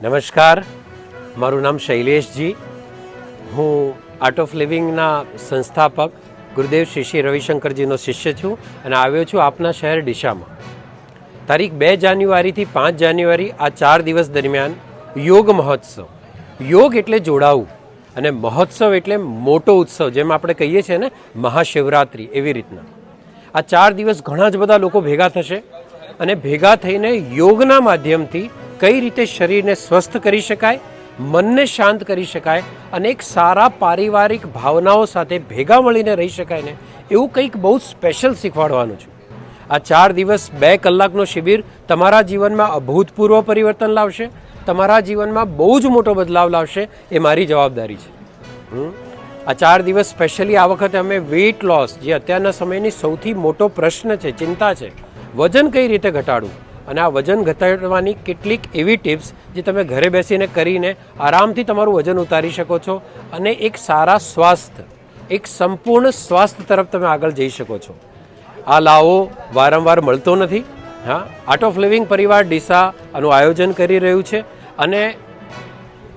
નમસ્કાર. મારું નામ શૈલેષજી. હું આર્ટ ઓફ લિવિંગના સંસ્થાપક ગુરુદેવ શ્રી શ્રી રવિશંકરજીનો શિષ્ય છું અને આવ્યો છું આપના શહેર ડીશામાં તારીખ બે જાન્યુઆરીથી પાંચ જાન્યુઆરી આ ચાર દિવસ દરમિયાન યોગ મહોત્સવ. યોગ એટલે જોડાવું અને મહોત્સવ એટલે મોટો ઉત્સવ, જેમ આપણે કહીએ છીએ ને, મહાશિવરાત્રિ એવી રીતના. આ ચાર દિવસ ઘણા જ બધા લોકો ભેગા થશે અને ભેગા થઈને યોગના માધ્યમથી કઈ રીતે શરીરને સ્વસ્થ કરી શકાય, મનને શાંત કરી શકાય અને એક સારા પારિવારિક ભાવનાઓ સાથે ભેગા મળીને રહી શકાય ને, એવું કંઈક બહુ સ્પેશિયલ શીખવાડવાનું છું. આ ચાર દિવસ બે કલાકનો શિબિર તમારા જીવનમાં અભૂતપૂર્વ પરિવર્તન લાવશે, તમારા જીવનમાં બહુ જ મોટો બદલાવ લાવશે એ મારી જવાબદારી છે. આ ચાર દિવસ સ્પેશિયલી આ વખતે અમે વેઇટ લોસ જે અત્યારના સમયની સૌથી મોટો પ્રશ્ન છે, ચિંતા છે, વજન કઈ રીતે ઘટાડવું? અને આ વજન ઘટાડવાની કેટલીક એવી ટિપ્સ જે તમે ઘરે બેસીને કરીને આરામથી તમારું વજન ઉતારી શકો છો અને એક સારા સ્વાસ્થ્ય એક સંપૂર્ણ સ્વાસ્થ્ય તરફ તમે આગળ જઈ શકો છો. આ લાવો, વારંવાર મળતો નથી. હા આર્ટ ઓફ લિવિંગ પરિવાર ડીસા આનું આયોજન કરી રહ્યું છે અને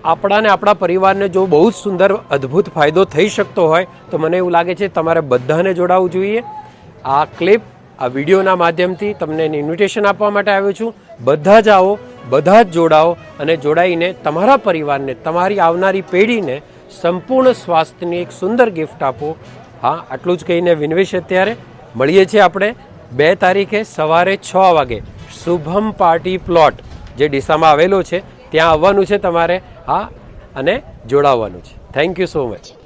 આપણાને આપણા પરિવારને જો બહુ જ સુંદર, અદ્ભુત ફાયદો થઈ શકતો હોય તો મને એવું લાગે છે તમારે બધાને જોડાવવું જોઈએ. આ ક્લિપ આ વિડીયોના માધ્યમથી તમને ઇન્વિટેશન આપવા માટે આવ્યો છું. બધા જ આવો બધા જ જોડાઓ અને જોડાઈને તમારા પરિવારને, તમારી આવનારી પેઢીને સંપૂર્ણ સ્વાસ્થ્યની એક સુંદર ગિફ્ટ આપો. હા, આટલું જ કહીને વિનવેશ અત્યારે. મળીએ છીએ આપણે બે તારીખે સવારે છ વાગે. શુભમ પાર્ટી પ્લોટ જે ડીસામાં આવેલો છે, ત્યાં આવવાનું છે તમારે. હા, અને જોડાવવાનું છે. Thank you so much